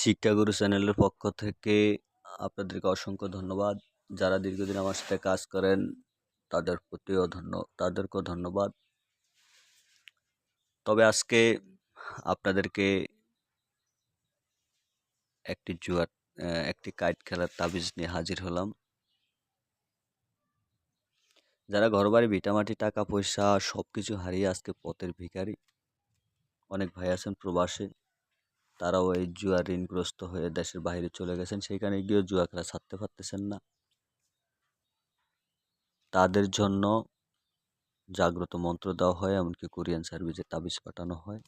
শিক্ষাগুরু চ্যানেলের পক্ষ থেকে আপনাদেরকে অসংখ্য ধন্যবাদ। যারা দীর্ঘদিন আমার সাথে কাজ করেন, তাদের প্রতিও ধন্য, তাদেরকেও ধন্যবাদ। তবে আজকে আপনাদেরকে একটি জুয়ার একটি কাইট খেলার তাবিজ নিয়ে হাজির হলাম। যারা ঘরবাড়ি, ভিটামাটি, টাকা পয়সা সব কিছু হারিয়ে আজকে পথের ভিখারি, অনেক ভাই আছেন প্রবাসে। তারাও এই জুয়া ঋণগ্রস্ত হয়ে দেশের বাইরে চলে গেছেন। সেখানে গিয়েও জুয়া খেলা ছাড়তে পারতেছেন না। তাদের জন্য জাগ্রত মন্ত্র দেওয়া হয়, এমনকি কোরিয়ান সার্ভিসে তাবিজ পাঠানো হয়।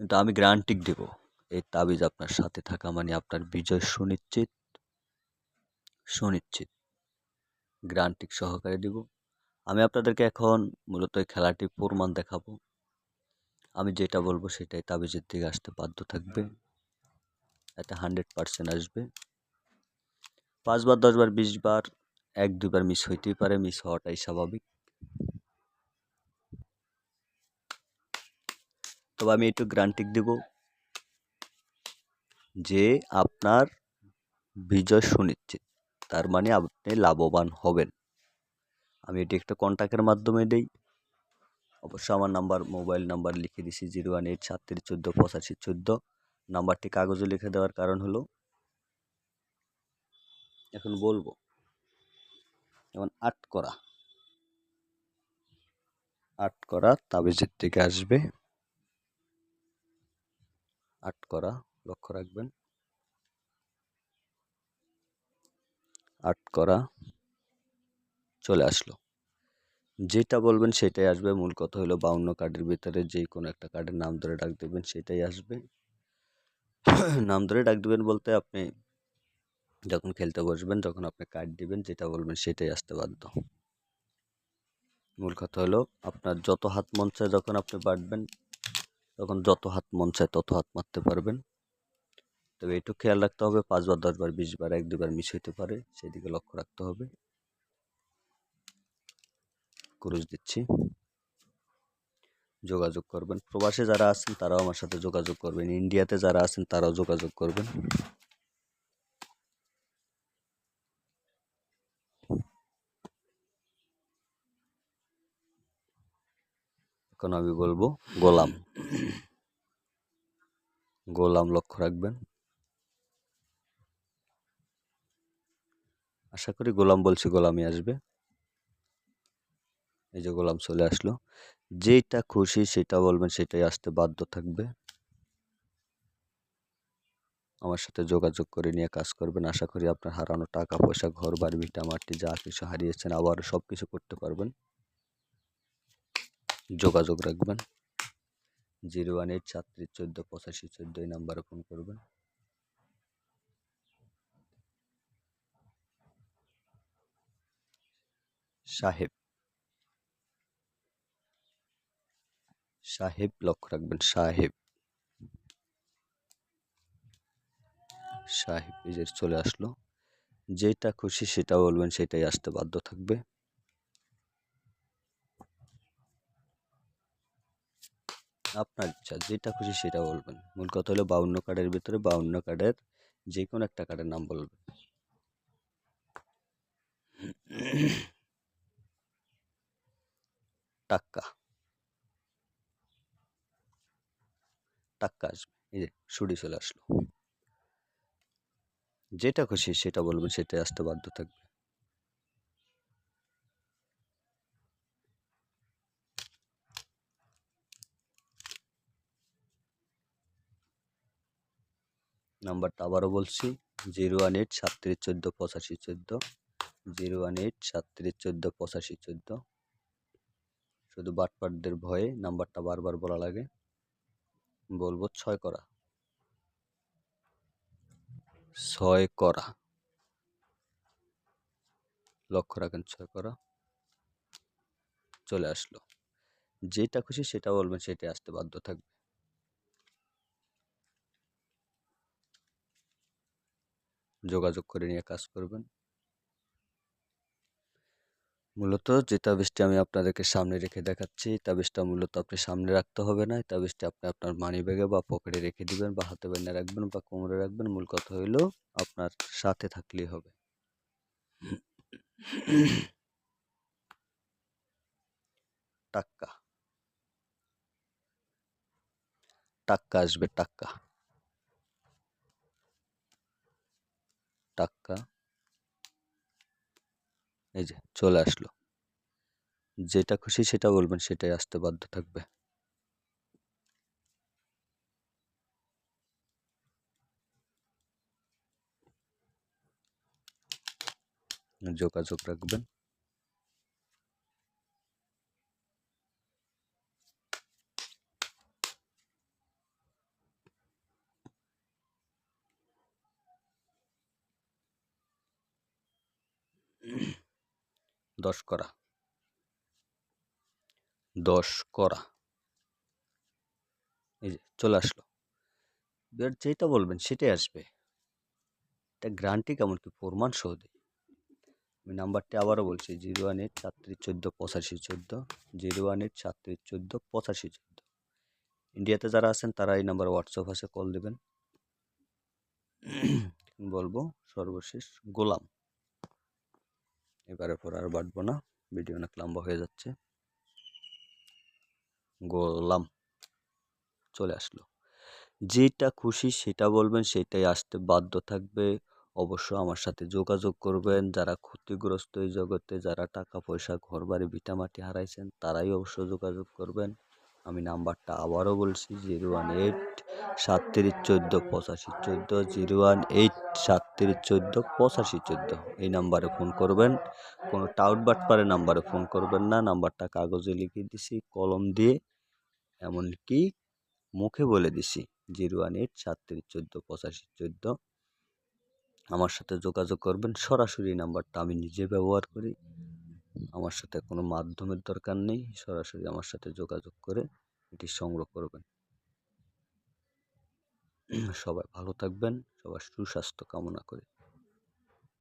কিন্তু আমি গ্রান্টিক দেব, এই তাবিজ আপনার সাথে থাকা মানে আপনার বিজয় সুনিশ্চিত। সুনিশ্চিত। গ্রান্টিক সহকারে দিব। আমি আপনাদেরকে এখন মূলত এই খেলাটি প্রমাণ দেখাবো। আমি যেটা বলব সেটাই, তাবিজের দিকে আসতে বাধ্য থাকবে। এতে হান্ড্রেড পার্সেন্ট আসবে। পাঁচবার, দশবার, বিশবার, এক, দুবার মিস হইতেই পারে মিস হওয়াটাই স্বাভাবিক। তবে আমি একটু গ্রান্টিক দেব যে আপনার বিজয় সুনিশ্চিত, তার মানে আপনি লাভবান হবেন। আমি এটি একটা কন্ট্যাক্টের মাধ্যমে দেই। অবশ্য আমার নাম্বার, মোবাইল নাম্বার লিখে দিছি জিরো ওয়ান এইট সাতত্রিশ চোদ্দ পঁচাশি চোদ্দ। নাম্বারটি কাগজে লিখে দেওয়ার কারণ হলো, এখন বলব যেমন আট করা। আট করা তাবিজের থেকে আসবে। আট করা, লক্ষ্য রাখবেন। আট করা, চলে আসলো। যেটা বলবেন সেটাই আসবে। মূল কথা হলো বাউন্ন কার্ডের ভিতরে যে কোনো একটা কার্ডের নাম ধরে ডাক দেবেন, সেটাই আসবে। নাম ধরে ডাক দেবেন বলতে আপনি যখন খেলতে বসবেন, যখন আপনি কার্ড দিবেন, যেটা বলবেন সেটাই আসতে বাধ্য। মূল কথা হলো আপনার যত হাত মন চায় যখন আপনি বাড়বেন, তখন যত হাত মন চায় তত হাত মারতে পারবেন। তবে একটু খেয়াল রাখতে হবে পাঁচবার দশবার বিশবার এক, দুবার মিস হইতে পারে, সেদিকে লক্ষ্য রাখতে হবে। ক্রুজ দিচ্ছি। যোগাযোগ করবেন। প্রবাসে যারা আছেন, তারাও আমার সাথে যোগাযোগ করবেন। ইন্ডিয়াতে যারা আছেন, তারাও যোগাযোগ করবেন। এখন আমি বলব, গোলাম। গোলাম লক্ষ্য রাখবেন। আশা করি গোলাম বলছি, গোলামই আসবে। এই যে গোলাম চলে আসলো। যেটা খুশি সেটা বলবেন, সেটাই আসতে বাধ্য থাকবে। আমার সাথে যোগাযোগ করে নিয়ে কাজ করবেন। আশা করি আপনার হারানো টাকা, পয়সা ঘর বাড়ি ভিটা, মাটি, যা কিছু হারিয়েছেন আবার সব কিছু করতে পারবেন। যোগাযোগ রাখবেন। জিরো ওয়ান এইট সাতত্রিশ চোদ্দ পঁচাশি চোদ্দ এই নাম্বারে ফোন করবেন। সাহেব। সাহেব, লক্ষ্য রাখবেন, সাহেব। সাহেব যে চলে আসলো। যেটা খুশি সেটা বলবেন, সেটাই আসতে বাধ্য থাকবে। আপনার ইচ্ছা, যেটা খুশি সেটা বলবেন। মূল কথা হলো বাউন্ন কার্ডের ভিতরে বাউন্ন কার্ডের যে কোনো একটা কার্ডের নাম বলবেন। টাক্কা। টাক্কা আসবে। এই যে সুডি চলে আসলো। যেটা খুশি সেটা বলবেন সেটাই আসতে বাধ্য থাকবে। নাম্বারটা আবারও বলছি, জিরো ওয়ান এইট সাতত্রিশ চোদ্দ পঁচাশি চোদ্দ। জিরো ওয়ান এইট সাতত্রিশ চোদ্দ পঁচাশি চোদ্দ। শুধু বাটপাটদের ভয়ে নাম্বারটা বারবার বলা লাগে। বলব ছয় করা। ছয় করা। লক্ষ্য রাখেন, ছয় করা। চলে আসলো। যেটা খুশি সেটা বলবেন সেটা আসতে বাধ্য থাকবে। যোগাযোগ করে নিয়ে কাজ করবেন। মূলত যে তাবিজটি আমি আপনাদেরকে সামনে রেখে দেখাচ্ছি তাবিজটা মূলত আপনি সামনে রাখতে হবে না। তাবিজটি আপনি আপনার মানি ব্যাগে বা পকেটে রেখে দিবেন বা হাতে বেঁধে রাখবেন বা কোমরে রাখবেন। মূল কথা হইল আপনার সাথে থাকলেই হবে। টাক্কা। টাক্কা আসবে, টাক্কা। টাক্কা। এই যে চলে আসলো। যেটা খুশি সেটা বলবেন সেটাই আসতে বাধ্য থাকবে। যোগাযোগ রাখবেন। দশ করা। দশ করা। এই যে চলে আসলো। এবার যেটা বলবেন সেটাই আসবে। এটা গ্রান্টি কেমন কি প্রমাণ সহ দিই। আমি নাম্বারটি আবারও বলছি, জিরো ওয়ান এইট সাতত্রিশ চোদ্দ পঁচাশি চোদ্দ, জিরো ওয়ান এইট সাতত্রিশ চোদ্দ পঁচাশি চোদ্দ। ইন্ডিয়াতে যারা আছেন তারা এই নাম্বার হোয়াটসঅ্যাপ আছে কল দেবেন। বলব সর্বশেষ গোলাম। এবারে পর আর বাড়বো না। ভিডিও অনেক লম্বা হয়ে যাচ্ছে। গোলাম চলে আসলো। যেটা খুশি সেটা বলবেন, সেটাই আসতে বাধ্য থাকবে। অবশ্য আমার সাথে যোগাযোগ করবেন। যারা ক্ষতিগ্রস্ত এই জগতে, যারা টাকা পয়সা ঘর বাড়ি ভিটামাটি হারাইছেন, তারাই অবশ্য যোগাযোগ করবেন। আমি নাম্বারটা আবারও বলছি, জিরো ওয়ান এইট সাতত্রিশ চোদ্দ পঁচাশি চোদ্দ, জিরো ওয়ান এইট সাতত্রিশ চোদ্দ পঁচাশি চোদ্দ। এই নাম্বারে ফোন করবেন। কোনো টাউট বাটপারে নাম্বারে ফোন করবেন না। নাম্বারটা কাগজে লিখে দিছি, কলম দিয়ে, এমনকি মুখে বলে দিছি, জিরো ওয়ান এইট সাতত্রিশ চোদ্দ পঁচাশি চোদ্দ। আমার সাথে যোগাযোগ করবেন। সরাসরি নাম্বারটা আমি নিজে ব্যবহার করি। আমার সাথে কোনো মাধ্যমের দরকার নেই। সরাসরি আমার সাথে যোগাযোগ করে এটি সংগ্রহ করবেন। সবাই ভালো থাকবেন। সবার সুস্বাস্থ্য কামনা করি।